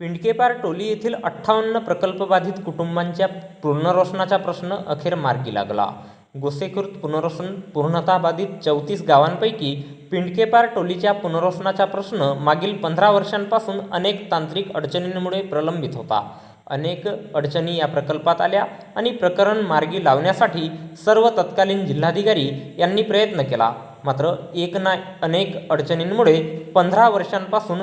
पिंडकेपार टोली येथील अठ्ठावन्न प्रकल्पबाधित कुटुंबांच्या पुनर्वसनाचा प्रश्न अखेर मार्गी लागला. गोसेकृत पुनर्वसन पूर्णताबाधित चौतीस गावांपैकी पिंडकेपार टोलीच्या पुनर्वसनाचा प्रश्न मागील पंधरा वर्षांपासून अनेक तांत्रिक अडचणींमुळे प्रलंबित होता. अनेक अडचणी या प्रकल्पात आल्या आणि प्रकरण मार्गी लावण्यासाठी सर्व तत्कालीन जिल्हाधिकारी यांनी प्रयत्न केला. मात्र एक ना अनेक अडचणींमुळे पंधरा वर्षांपासून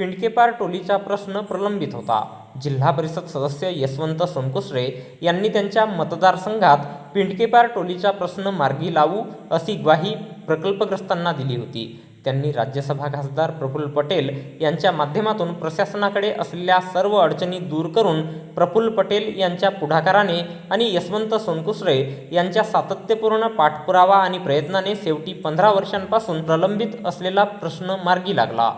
पिंडकेपार टोलीचा प्रश्न प्रलंबित होता. जिल्हा परिषद सदस्य यशवंत सोनकुसरे यांनी त्यांच्या मतदारसंघात पिंडकेपार टोलीचा प्रश्न मार्गी लावू अशी ग्वाही प्रकल्पग्रस्तांना दिली होती. त्यांनी राज्यसभा खासदार प्रफुल्ल पटेल यांच्या माध्यमातून प्रशासनाकडे असलेल्या सर्व अडचणी दूर करून प्रफुल्ल पटेल यांच्या पुढाकाराने आणि यशवंत सोनकुसरे यांच्या सातत्यपूर्ण पाठपुरावा आणि प्रयत्नाने शेवटी पंधरा वर्षांपासून प्रलंबित असलेला प्रश्न मार्गी लागला.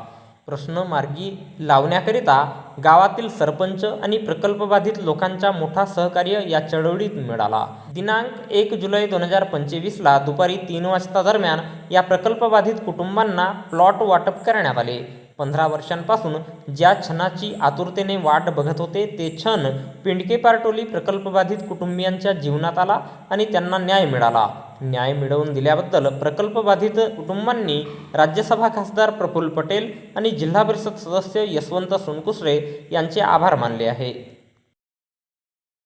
प्रश्न मार्गी लावण्याकरिता गावातील सरपंच आणि प्रकल्पबाधित लोकांचा मोठा सहकार्य या चळवळीत मिळाला. दिनांक एक जुलै दोन हजार पंचवीसला दुपारी तीन वाजता दरम्यान या प्रकल्पबाधित कुटुंबांना प्लॉट वाटप करण्यात आले. पंधरा वर्षांपासून ज्या क्षणाची आतुरतेने वाट बघत होते ते क्षण पिंडके पारटोली प्रकल्पबाधित कुटुंबियांच्या जीवनात आला आणि त्यांना न्याय मिळाला. न्याय मिळवून दिल्याबद्दल प्रकल्पबाधित कुटुंबांनी राज्यसभा खासदार प्रफुल्ल पटेल आणि जिल्हा परिषद सदस्य यशवंत सोनकुसरे यांचे आभार मानले आहे.